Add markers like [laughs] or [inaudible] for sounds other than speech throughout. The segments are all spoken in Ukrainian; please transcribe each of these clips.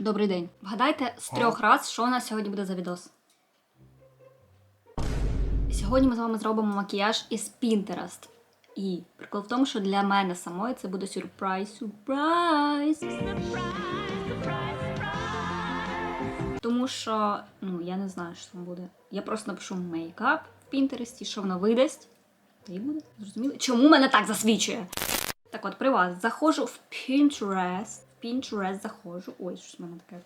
Добрий день. Вгадайте з трьох раз, що у нас сьогодні буде за відос. Сьогодні ми з вами зробимо макіяж із Pinterest. І прикол в тому, що для мене самої це буде сюрприз. Сюрприз! Тому що, ну, я не знаю, що там буде. Я просто напишу мейкап в Pinterest, що воно видасть. Та і буде. Зрозуміли? Чому мене так засвічує? Так от, при вас заходжу в Pinterest. Pinterest заходжу. Ой, щось в мене таке.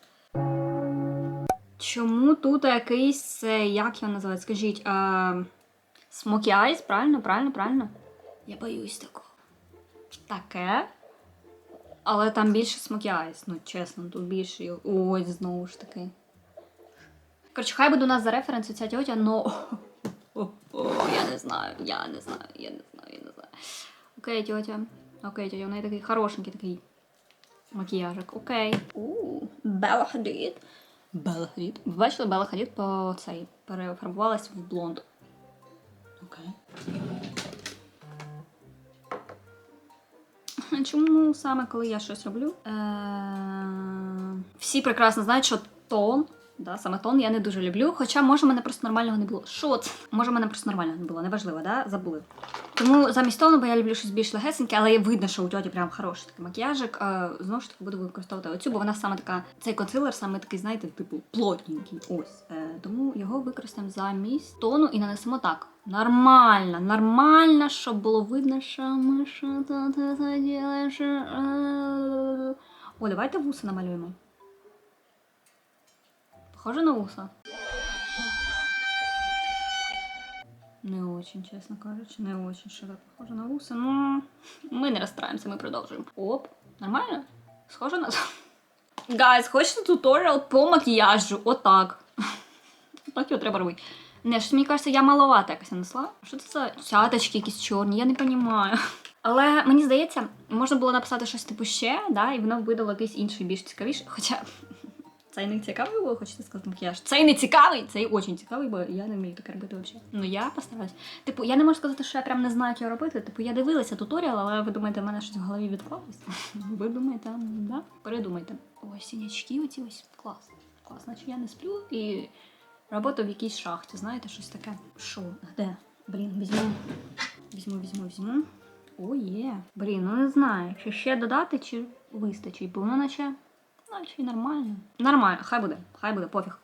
Чому тут якийсь, е, як його називають? Скажіть, е, Smoky Eyes, правильно, правильно, правильно? Я боюсь такого. Таке. Але там більше Smoky Eyes, ну чесно, тут більше. Ось знову ж таки. Коротше, хай буде у нас за референс ця тьотя, но. О, я не знаю, я не знаю, я не знаю, я не знаю. Окей, тьотя. Окей, тьотя, у неї такий хорошенький такий макіяжик. Окей. У, Белла Хадід. Белла Хадід. Ви бачили, Белла Хадід по цей перефарбувалась в блонд. Окей. [laughs] Чому саме коли я щось роблю? Е- Всі прекрасно знають, що тон, да, саме тон я не дуже люблю. Хоча, може, мене просто нормального не було. Що це? Може, мене просто нормального не було, неважливо, да? забули. Тому замість тону, бо я люблю щось більш легесеньке, але видно, що у тьоті прям хороший такий макіяжик. Е, знову ж таки буду використовувати оцю, бо вона саме така, цей консилер саме такий, знаєте, типу плотненький. Ось. Е, тому його використаємо замість тону і нанесемо так. Нормально, нормально, щоб було видно, що ми що тут заділиш. О, давайте вуса намалюємо. Похоже на вуса. Не очень, чесно кажучи, не очень що похоже на вуса. Ну, ми не розстраємося, ми продовжуємо. Оп, нормально? Схоже на. Гайз, хочете туторіал по макіяжу? Отак. Так його треба робити. Не, щось мені кажеться, я маловата якось нанесла. Що це за цяточки якісь чорні, я не розумію. Але мені здається, можна було написати щось типу ще, да, і воно видало якийсь інший більш цікавіший. Хоча цей не цікавий було, хочете сказати макіяж. Цей не цікавий, цей очень цікавий, бо я не вмію таке робити взагалі. Ну я постараюсь. Типу, я не можу сказати, що я прям не знаю, як його робити. Типу, я дивилася туторіал, але ви думаєте, в мене щось в голові відклалось? [laughs] Ви думаєте, да? Передумайте. Ось синячки, оці ось клас. Клас, значить я не сплю і робота в якійсь шахті, знаєте, щось таке. Що? Де? Блін, візьму. Візьму, візьму, візьму. О, є. Блін, ну не знаю, чи ще додати, чи вистачить, бо воно наче, наче нормально. Нормально, хай буде, хай буде, пофіг.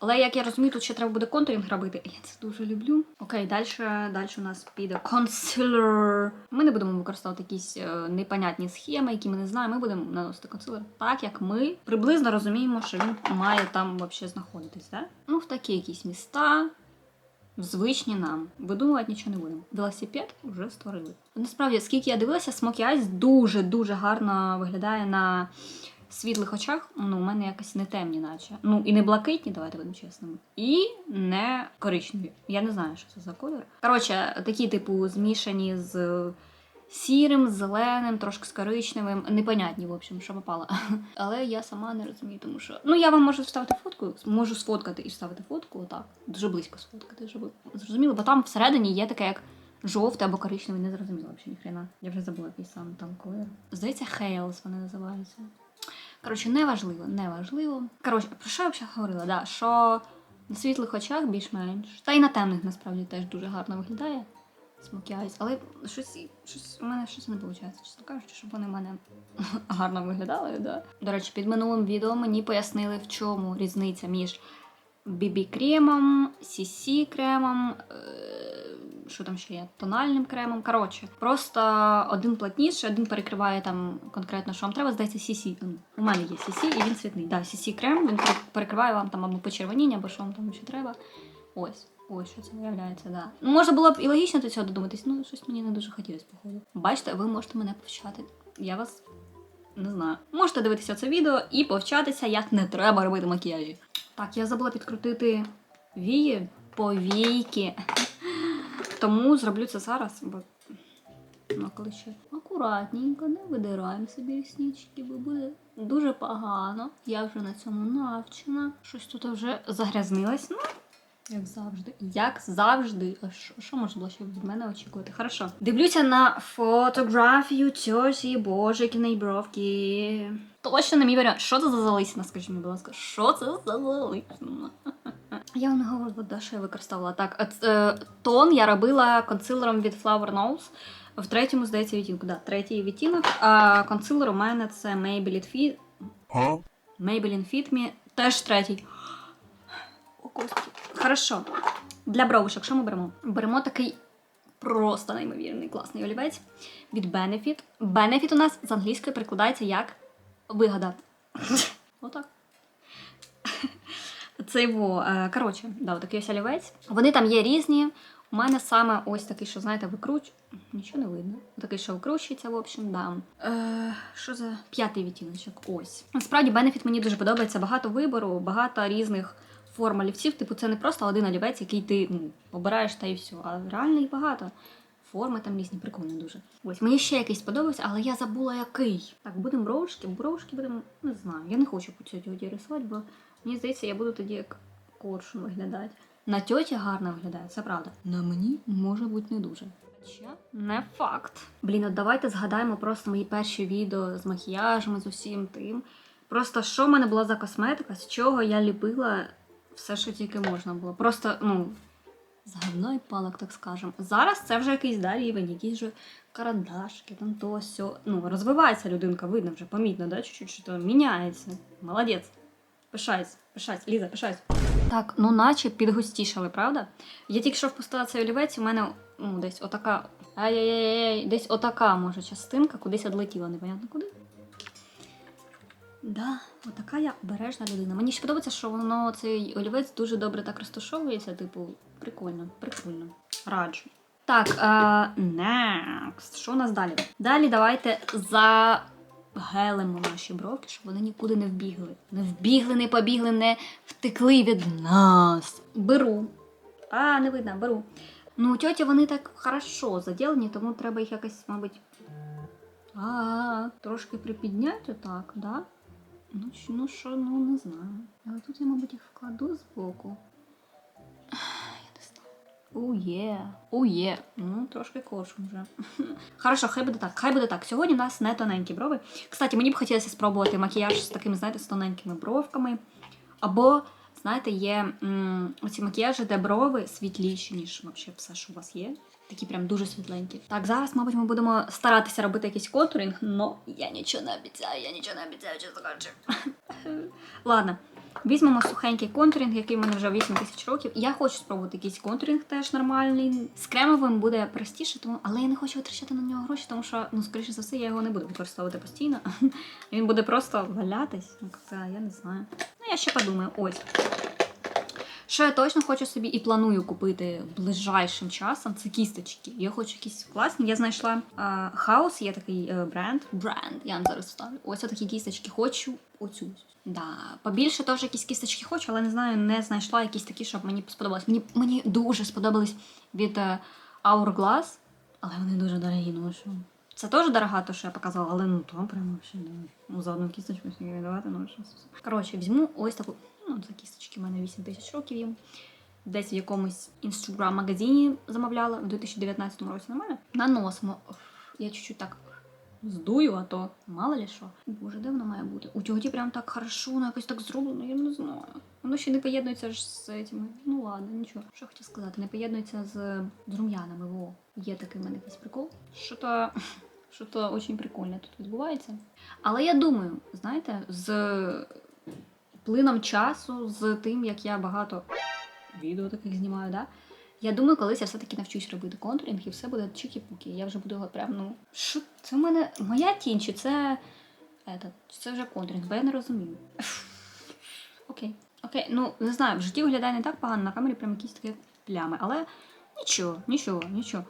Але як я розумію, тут ще треба буде контурінг робити. Я це дуже люблю. Окей, далі, далі у нас піде консилер. Ми не будемо використовувати якісь е, непонятні схеми, які ми не знаємо. Ми будемо наносити консилер так, як ми приблизно розуміємо, що він має там взагалі знаходитись. Да? Ну, в такі якісь міста. Звичні нам. Видумувати нічого не будемо. Велосипед вже створили. Насправді, скільки я дивилася, Smoky Eyes дуже-дуже гарно виглядає на світлих очах. Ну, у мене якось не темні, наче. Ну, і не блакитні, давайте будемо чесними. І не коричневі. Я не знаю, що це за кольор. Коротше, такі, типу, змішані з сірим, зеленим, трошки з коричневим. Непонятні, в общем, що попало. [laughs] Але я сама не розумію, тому що. Ну, я вам можу вставити фотку, можу сфоткати і вставити фотку, отак. Дуже близько сфоткати, щоб ви зрозуміли, бо там всередині є таке, як жовтий або коричневий, не зрозуміло взагалі ніхрена. Я вже забула, який сам там колір. Здається, Хейлс вони називаються. Коротше, неважливо, неважливо. Коротше, про що я взагалі говорила? Да, що на світлих очах більш-менш. Та й на темних насправді теж дуже гарно виглядає. Smoky Але щось, щось у мене щось не виходить, чесно кажучи, щоб вони в мене [laughs] гарно виглядали. Да. До речі, під минулим відео мені пояснили, в чому різниця між BB-кремом, CC-кремом, е, що там ще є, тональним кремом. Коротше, просто один плотніший, один перекриває там конкретно, що вам треба. Здається, CC. У мене є CC, і він світний. Да, CC-крем, він перекриває вам там або почервоніння, або що вам там ще треба. Ось. Ось що це виявляється, да. Ну, можна було б і логічно до цього додуматись, ну щось мені не дуже хотілося, походу. Бачите, ви можете мене повчати. Я вас не знаю. Можете дивитися це відео і повчатися, як не треба робити макіяжі. Так, я забула підкрутити вії, повійки. Тому зроблю це зараз, бо ну, коли акуратненько, не видираємо собі ріснички, бо буде дуже погано. Я вже на цьому навчена. Щось тут вже загрязнилось. Ну, Як завжди. Як завжди. А що, що можна було ще від мене очікувати? Хорошо. Дивлюся на фотографію в неї бровки. Точно не мій варіант. Що це за залисина? Скажіть мені, будь ласка, що це за залисина? [laughs] Я вам не говорила, да, що я використовувала. Так, е, тон я робила консилером від Flower Nose. В третьому, здається, відтінку. Да, третій відтінок. А консилер у мене це Maybelline Fit. Maybelline Fit Me. Теж третій. О, Господи. Хорошо. Для бровушок, що ми беремо? Беремо такий просто неймовірний класний олівець від Benefit. Benefit у нас з англійської перекладається як вигода. [laughs] Отак. [laughs] Це його, е, коротше, да, такий ось олівець. Вони там є різні. У мене саме ось такий, що, знаєте, викруч... Нічого не видно. Такий, що викручується, в общем, да. Е, що за п'ятий відтіночок? Ось. Насправді, бенефіт мені дуже подобається. Багато вибору, багато різних форм олівців. Типу, це не просто один олівець, який ти ну, обираєш та і все. А реально їх багато. Форми там різні, прикольно дуже. Ось мені ще якийсь сподобався, але я забула який. Так, будемо бровушки, бровушки будемо, не знаю. Я не хочу по тьоті рисувати, бо мені здається, я буду тоді як коршун виглядати. На тьоті гарно виглядає, це правда. На мені може бути не дуже. Хоча не факт. Блін, от давайте згадаємо просто мої перші відео з макіяжем, з усім тим. Просто що в мене була за косметика, з чого я ліпила все, що тільки можна було. Просто, ну, з говно палок, так скажемо. Зараз це вже якийсь да, рівень, якісь же карандашки, там то сьо. Ну, розвивається людинка, видно вже, помітно, да, чуть-чуть, що то міняється. Молодець. Пишайся, пишайся, Ліза, пишайся. Так, ну наче підгустішали, правда? Я тільки що впустила цей олівець, у мене ну, десь отака. Ай-яй-яй, десь отака, може, частинка кудись відлетіла, непонятно куди. Да, отака я обережна людина. Мені ще подобається, що воно цей олівець дуже добре так розташовується. Типу, прикольно, прикольно. Раджу. Так, е, next. Що у нас далі? Далі давайте загелимо наші бровки, щоб вони нікуди не вбігли. Не вбігли, не побігли, не втекли від нас. Беру. А, не видно, беру. Ну, у тьоті вони так хорошо заділені, тому треба їх якось, мабуть. А, трошки припідняти отак, да? Ну, що- ну що, ну не знаю. Але тут я, мабуть, їх вкладу збоку. Я не знаю. Ує. Ує. Ну, трошки коршун вже. [laughs] Хорошо, хай буде так. Хай буде так. Сьогодні у нас не тоненькі брови. Кстати, мені б хотілося спробувати макіяж з такими, знаєте, з тоненькими бровками. Або, знаєте, є м, оці макіяжі, де брови світліші, ніж вообще все, що у вас є. Такі прям дуже світленькі. Так, зараз, мабуть, ми будемо старатися робити якийсь контуринг, але я нічого не обіцяю, я нічого не обіцяю, чесно кажучи. [laughs] Ладно, візьмемо сухенький контуринг, який в мене вже 8 тисяч років. Я хочу спробувати якийсь контуринг теж нормальний. З кремовим буде простіше, тому але я не хочу витрачати на нього гроші, тому що, ну, скоріше за все, я його не буду використовувати постійно. [laughs] Він буде просто валятись. Ну, я не знаю. Ну, я ще подумаю. Ось. Що я точно хочу собі і планую купити ближайшим часом, це кісточки. Я хочу якісь класні. Я знайшла а, хаус, є такий е, бренд. Бренд, я зараз вставлю. Ось такі кісточки. Хочу оцю. Да. Побільше теж якісь кісточки хочу, але не знаю, не знайшла якісь такі, щоб мені сподобалось. Мені, мені дуже сподобались від е, Hourglass, але вони дуже дорогі, ну що. Це теж дорога, то, що я показала, але ну прямо вообще, да. Ну, за одну кісточку собі давати, ну що. Коротше, візьму ось таку, ну, за кісточки, в мене 8 тисяч років їм. Десь в якомусь інстаграм-магазині замовляла в 2019 році нормально. Наносимо. Я чуть-чуть так здую, а то мало ли що. Боже, де воно має бути? У тьоті прям так хорошо, воно якось так зроблено, я не знаю. Воно ще не поєднується ж з цими. Ну ладно, нічого. Що хотів сказати, не поєднується з, з рум'янами. Во. Є такий в мене якийсь прикол. Що то. Що то дуже прикольне тут відбувається. Але я думаю, знаєте, з плином часу, з тим, як я багато відео таких знімаю, да? Я думаю, колись я все-таки навчусь робити контуринг і все буде чики-пуки. Я вже буду прям, ну. Що це в мене моя тінь, чи це. Этот, це вже контуринг, бо я не розумію. [laughs] Окей. Окей, ну не знаю, в житті виглядає не так погано, на камері прям якісь такі плями, але нічого, нічого, нічого.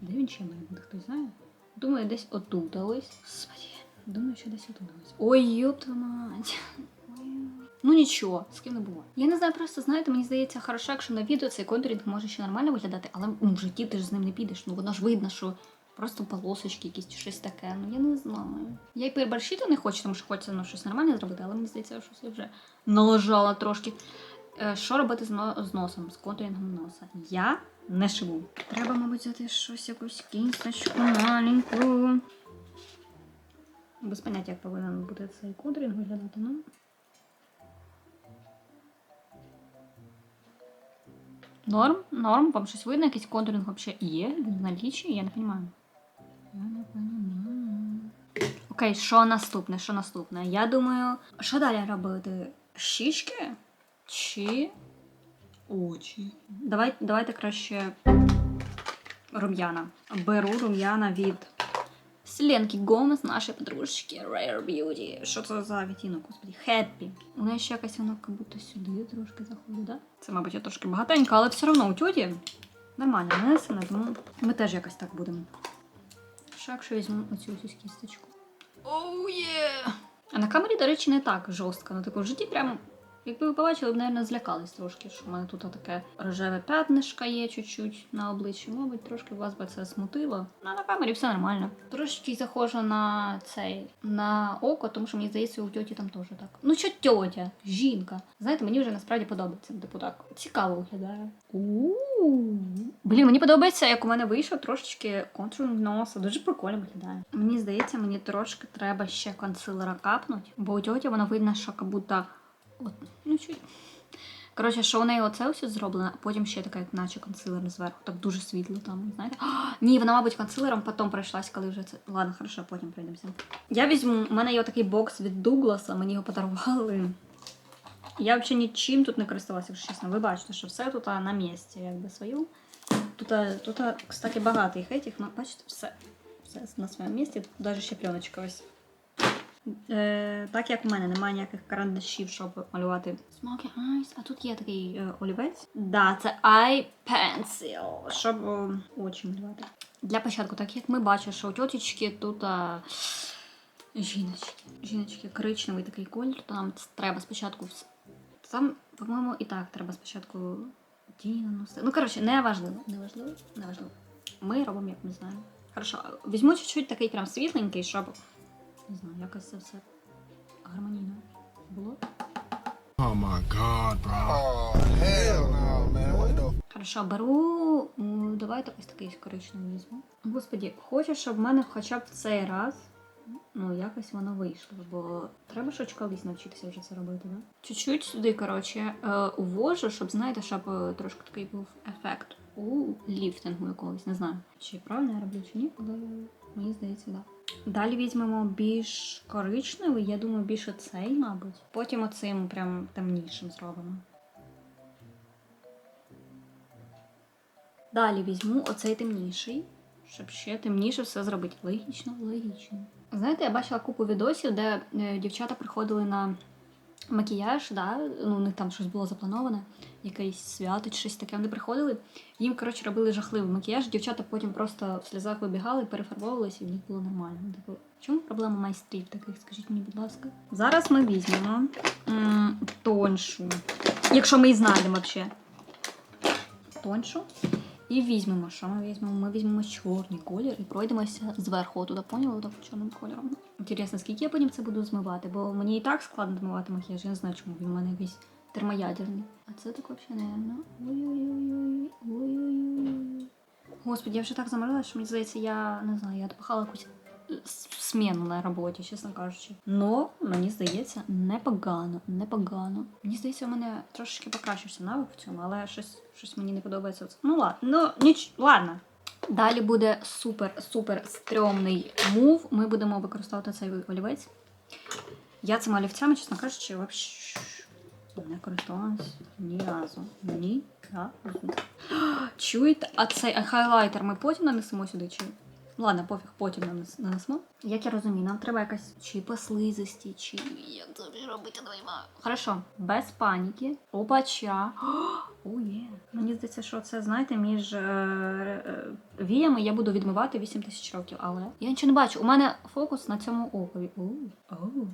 Де він ще має бути, хтось знає? Думаю, десь отут а ось. Господи, думаю, що десь ось. Ой, ёпта мать. Ну нічого, з ким не було. Я не знаю, просто знаєте, мені здається, хорошо, якщо на відео цей контуринг може ще нормально виглядати, але в житті ти ж з ним не підеш. Ну воно ж видно, що просто полосочки, якісь щось таке. Ну я не знаю. Я й переборщити не хочу, тому що хочеться ну, щось нормальне зробити, але мені здається, що я вже налажала трошки. Що робити з, но- з носом, з контурінгом носа? Я не шиву. Треба, мабуть, взяти щось, якусь кісточку маленьку. Без поняття, як повинен бути цей контурінг виглядати, ну. Норм, норм, вам щось видно, якийсь контуринг вообще є? Він в налічі? Я не розумію. Я не розумію. Окей, що наступне? Що наступне? Я думаю, що далі робити? Щічки? Чи очі? Давай, давайте краще рум'яна. Беру рум'яна від Селенки Гомес, нашої подружки Rare Beauty. Що це за відтінок, господи? Happy. У неї ще якась вона як будто сюди трошки заходить, да? Це, мабуть, я трошки багатенька, але все одно у тьоті нормально нанесена, тому ми теж якось так будемо. Що якщо візьму оцю ось кісточку? Оу є! А на камері, до речі, не так жорстко. Типу, в житті прям. Якби ви побачили, б, мабуть, злякались трошки, що в мене тут таке рожеве п'ятнишко є чуть-чуть на обличчі. Мабуть, трошки вас би це смутило. Ну, на камері все нормально. Трошечки захожу на цей на око, тому що мені здається, у тьоті там теж так. Ну що тьотя, жінка. Знаєте, мені вже насправді подобається. Типу так цікаво виглядає. Блін, мені подобається, як у мене вийшов трошечки контур носа. Дуже прикольно виглядає. Мені здається, мені трошки треба ще консилера капнути, бо у тьоті воно видно, що як будто. От, ну чуть. Коротше, що у неї оце ось зроблено, а потім ще така, як наче консилер зверху. Так дуже світло там, знаєте. А, ні, вона, мабуть, консилером потім пройшлась, коли вже це. Ладно, хорошо, потім пройдемося. Я візьму, у мене є такий бокс від Дугласа, мені його подарували. Я взагалі нічим тут не користувалася, якщо чесно. Ви бачите, що все тут на місці, якби свою. Тут, тут кстати, багато їх етих, ну, бачите, все. Все на своєму місці, тут навіть ще пленочка ось. Е, так як в мене немає ніяких карандашів, щоб малювати Smoky Eyes, а тут є такий е, олівець. Да, це Eye Pencil, щоб о, очі малювати. Для початку, так як ми бачимо, що у тьотечки тут а, жіночки. Жіночки, коричневий такий колір, то нам треба спочатку вс- по-моєму, і так треба спочатку наносити. Ну, коротше, не важливо, не важливо, не важливо. Ми робимо, як ми знаємо. Хорошо, візьму чуть-чуть такий прям світленький, щоб не знаю, якось це все гармонійно було. Oh my god, bro. Oh hell no, man! What the Хорошо, беру. Давайте ось такий коричневий візьму. Господі, хочу, щоб в мене хоча б в цей раз. Ну, якось воно вийшло, бо треба ж колись навчитися вже це робити, да? Чуть-чуть сюди, коротше, е, увожу, щоб, знаєте, щоб е, трошки такий був ефект у ліфтингу якогось, не знаю. Чи правильно я роблю, чи ні, але мені здається, так. Да. Далі візьмемо більш коричневий, я думаю, більше цей, мабуть. Потім оцим прям темнішим зробимо. Далі візьму оцей темніший, щоб ще темніше все зробити. Логічно, логічно. Знаєте, я бачила купу відосів, де е, дівчата приходили на макіяж, да? ну, у них там щось було заплановане, якесь свято чи щось таке. Вони приходили, їм, коротше, робили жахливий макіяж. Дівчата потім просто в сльозах вибігали, перефарбовувалися, і в них було нормально. Типу, чому проблема майстрів таких? Скажіть мені, будь ласка. Зараз ми візьмемо м, тоншу, якщо ми її знайдемо взагалі. Тоншу. І візьмемо, що ми візьмемо? Ми візьмемо чорний колір і пройдемося зверху. Туди поняли так чорним кольором. Інтересно, скільки я потім це буду змивати, бо мені і так складно змивати макіяж, я не знаю, чому він у мене якийсь термоядерний. А це так взагалі, наверно. Ой-ой-ой. Ой-ой-ой. Господи, я вже так замерзла, що мені здається, я не знаю, я допахала якусь е, на роботі, чесно кажучи. Но мені здається, непогано, непогано. Мені здається, у мене трошечки покращився навик в цьому, але щось, щось мені не подобається. Ну ладно, ну ніч, ладно. Далі буде супер-супер стрьомний мув. Ми будемо використовувати цей олівець. Я цими олівцями, чесно кажучи, вообще не користувалась ні разу. Ні разу. [gasps] Чуєте? А цей хайлайтер ми потім нанесемо сюди чи. Ладно, пофіг, потім нанес- нанесемо. Як я розумію, нам треба якась чи послизості, чи як вже робити двома. Хорошо, без паніки. Опача. [gasps] О, є. Мені здається, що це, знаєте, між е, е, віями я буду відмивати 8 тисяч років, але я нічого не бачу. У мене фокус на цьому окові. Оу.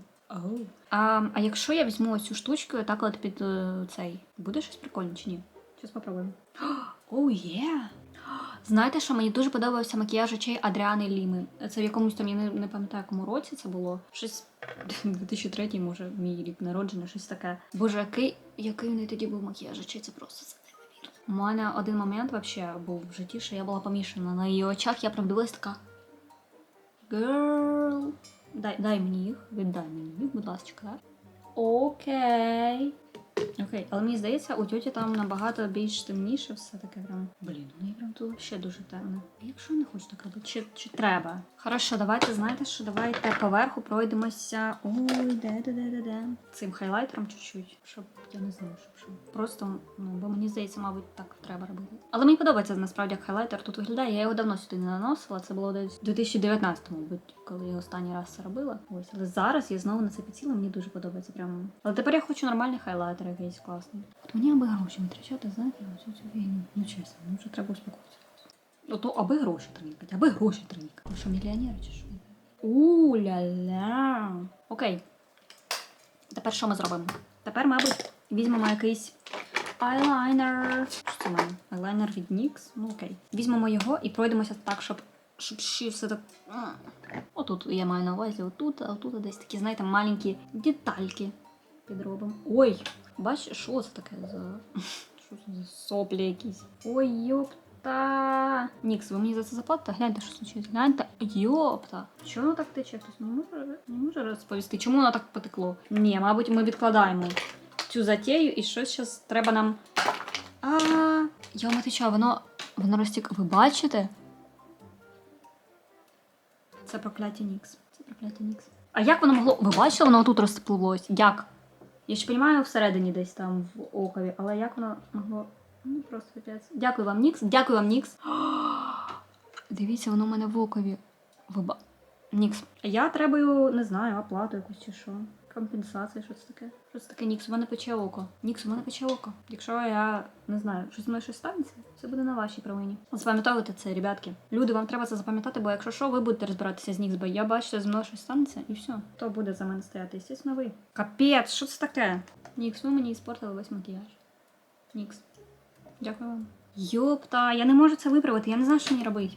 А, а якщо я візьму ось цю штучку так от під е, цей, буде щось прикольне чи ні? Щас попробуємо. [gasps] Оу, є! Знаєте, що мені дуже подобався макіяж очей Адріани Ліми. Це в якомусь там, я не, не пам'ятаю, якому році це було. Щось [laughs] 2003, може, мій рік народження, щось таке. Боже, який, який в неї тоді був макіяж очей, це просто це неймовірно. У мене один момент вообще був в житті, що я була помішана на її очах, я прям дивилась така. Girl, дай, дай мені їх, віддай мені їх, будь ласка. Окей. Окей, але мені здається, у тьоті там набагато більш темніше все таке прям. Блін, у неї прям тут ще дуже темно. Якщо не хочу так робити, чи, чи треба? Хорошо, давайте знаєте, що давайте поверху пройдемося. Ой, де, де, де, де, де. Цим хайлайтером чуть-чуть, щоб я не знаю, щоб що. Просто, ну, бо мені здається, мабуть, так треба робити. Але мені подобається насправді як хайлайтер тут виглядає. Я його давно сюди не наносила. Це було десь у 2019-му, мабуть, коли я останній раз це робила. Ось, але зараз я знову на це підсіла, мені дуже подобається прямо. Але тепер я хочу нормальний хайлайтер якийсь класний. От мені аби гроші витрачати, оцю цю фігню. Ну чесно, ну вже треба успокоїтися. Ото аби гроші тринкати, аби гроші тринкати. Ви що, мільйонери чи що? У-ля-ля. Окей. Тепер що ми зробимо? Тепер, мабуть, візьмемо якийсь айлайнер. Що це мене? Айлайнер від NYX? Ну окей. Візьмемо його і пройдемося так, щоб, щоб ще все так. Отут я маю на увазі, отут, а отут десь такі, знаєте, маленькі детальки підробимо. Ой, бачиш, що це таке за. [laughs] Що це за соплі якісь? Ой, йопта. Нікс, ви мені за це заплатите? Гляньте, що случилось. Гляньте. Йопта. Чому воно так тече? Хтось не може, не може розповісти, чому воно так потекло? Ні, мабуть, ми відкладаємо цю затею і щось зараз треба нам. А, йома, ти чого, воно, воно розтік. Ви бачите? Це прокляття Нікс. Це прокляття Нікс. А як воно могло. Ви бачили, воно тут розпливлось? Як? Я ще розумію, всередині десь там в окові, але як воно могло. Ну просто капець. Дякую вам, Нікс. Дякую вам, Нікс. [gasps] Дивіться, воно у мене в окові. Ви ба... Нікс. Я требую, не знаю, оплату якусь чи що. Компенсація, що це таке? Що це таке Нікс? У мене пече око. Нікс, у мене пече око. Якщо я не знаю, що зі мною щось станеться, це буде на вашій провині. Запам'ятовуйте це, ребятки. Люди, вам треба це запам'ятати, бо якщо що, ви будете розбиратися з Нікс, бо я бачу, що зі мною щось станеться, і все. Хто буде за мене стояти? Звісно, ви. Капець, що це таке? Нікс, ви мені іспортили весь макіяж. Нікс. Дякую вам. Йопта, я не можу це виправити, я не знаю, що мені робити.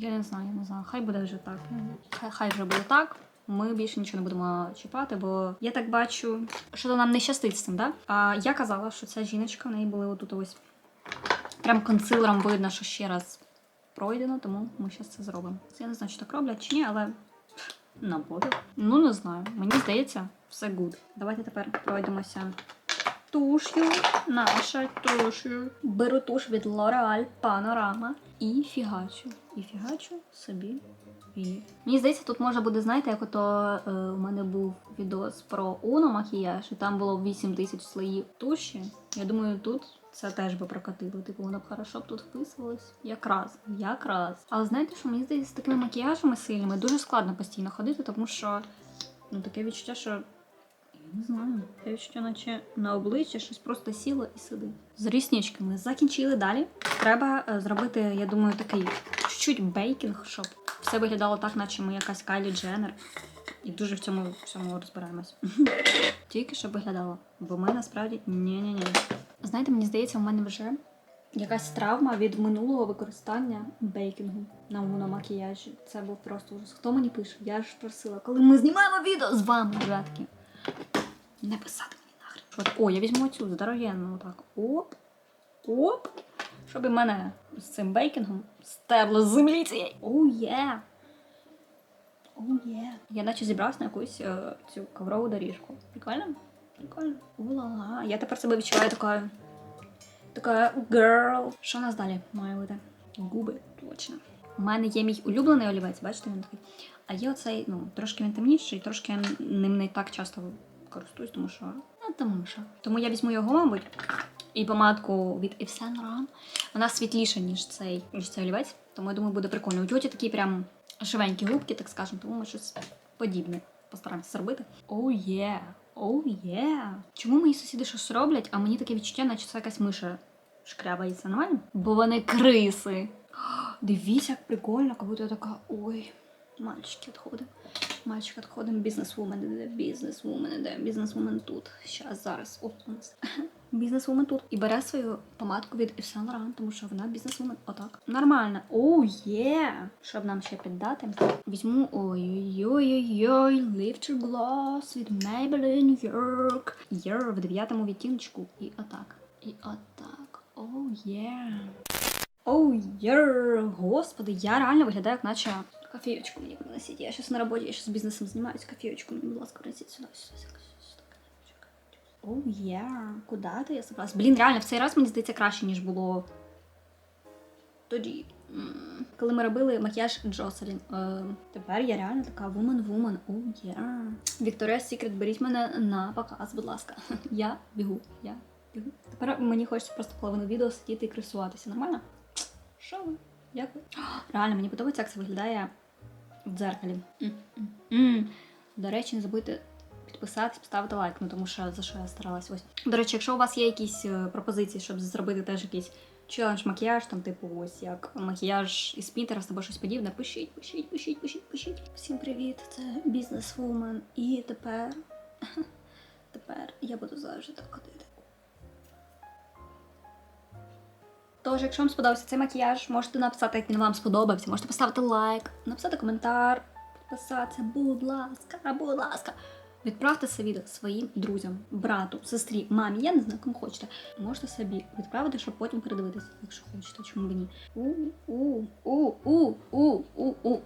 Я не знаю, я не знаю. Хай буде вже так. Хай, хай вже буде так. Ми більше нічого не будемо чіпати, бо я так бачу, що то нам не щастить з цим, да? А я казала, що ця жіночка в неї були отут ось. Прям консилером видно, що ще раз пройдено, тому ми зараз це зробимо. Це я не знаю, чи так роблять чи ні, але на буде. Ну не знаю. Мені здається, все гуд. Давайте тепер пройдемося туш'ю, наша туш'ю. Беру туш від L'Oreal Panorama і фігачу. І фігачу собі. І... Мені здається, тут може буде, знаєте, як ото е, у мене був відос про Uno макіяж, і там було 8 тисяч слоїв туші. Я думаю, тут це теж би прокатило. Типу, воно б хорошо б тут вписувалось. Якраз, якраз. Але знаєте, що мені здається, з такими макіяжами сильними дуже складно постійно ходити, тому що ну таке відчуття, що не знаю. Таке відчуття, наче на обличчі щось просто сіло і сидить. З рісничками закінчили далі. Треба е, зробити, я думаю, такий чуть-чуть бейкінг, щоб все виглядало так, наче ми якась Кайлі Дженнер. І дуже в цьому всьому розбираємось. [laughs] Тільки щоб виглядало. Бо ми насправді ні-ні-ні. Знаєте, мені здається, у мене вже якась травма від минулого використання бейкінгу на макіяжі. Це був просто ужас. Хто мені пише? Я ж просила, коли ми знімаємо відео з вами, ребятки. Не писати мені нахрен. О, я візьму цю здоровенну отак. Оп. Оп. Щоб і мене з цим бейкінгом стерло з землі цієї. Оу є. Оу є. Я наче зібрався на якусь е, цю коврову доріжку. Прикольно? Прикольно. Ула. Я тепер себе відчуваю такою. Така girl. Що у нас далі має бути? Губи, точно. У мене є мій улюблений олівець, бачите, він такий. А є оцей, ну, трошки він темніший, трошки я ним не так часто користуюсь, тому що. Ну, тому що. Тому я візьму його, мабуть. І помадку від Yves Saint Laurent. Вона світліша, ніж цей, ніж цей олівець. Тому я думаю, буде прикольно. У тьоті такі прям живенькі губки, так скажемо, тому ми щось подібне постараємося зробити. Оу є! Оу є! Чому мої сусіди щось роблять, а мені таке відчуття, наче це якась миша шкрябається нормально? Бо вони криси. [gasps] Дивіться, як прикольно, як будто я така. Ой, мальчики відходимо. Мальчик відходимо, бізнес-вумен іде, бізнес-вумен іде, бізнес-вумен тут. Щас, зараз. От у нас. [laughs] бізнесвумен тут. І бере свою помадку від Yves Saint тому що вона бізнесвумен. Отак. Нормально. Оу, є! Щоб нам ще піддати. Візьму ой-ой-ой-ой-ой, Lift Gloss від Maybelline York. Year в дев'ятому відтіночку. І отак. І отак. Оу, є. Оу, є. Господи, я реально виглядаю, як наче кофеечку мені приносить. Я зараз на роботі, я зараз бізнесом займаюся. Кофеечку мені, будь ласка, принесіть сюди. сюди, сюди, сюди. Оу, є. Куди ти я собралась? Блін, реально, в цей раз мені здається краще, ніж було тоді. Коли ми робили макіяж Джоселін. Е, тепер я реально така вумен-вумен. Оу, є. Вікторія Сікрет, беріть мене на показ, будь ласка. [laughs] Я бігу, я бігу. Тепер мені хочеться просто половину відео сидіти і красуватися. Нормально? Що ви? Дякую. [gasps] Реально, мені подобається, як це виглядає в дзеркалі. М-м-м. До речі, не забудьте підписатись, поставити лайк, ну тому що за що я старалась ось. До речі, якщо у вас є якісь е, пропозиції, щоб зробити теж якийсь челендж макіяж, там, типу, ось як макіяж із Pinterest або щось подібне, пишіть, пишіть, пишіть, пишіть, пишіть. Всім привіт, це бізнесвумен. І тепер. [laughs] Тепер я буду завжди так ходити. Тож, якщо вам сподобався цей макіяж, можете написати, як він вам сподобався, можете поставити лайк, написати коментар, підписатися, будь ласка, будь ласка. Відправте це відео своїм друзям, брату, сестрі, мамі, я не знаю, кому хочете. Можете собі відправити, щоб потім передивитися, якщо хочете, чому б ні. У, у, у, у, у.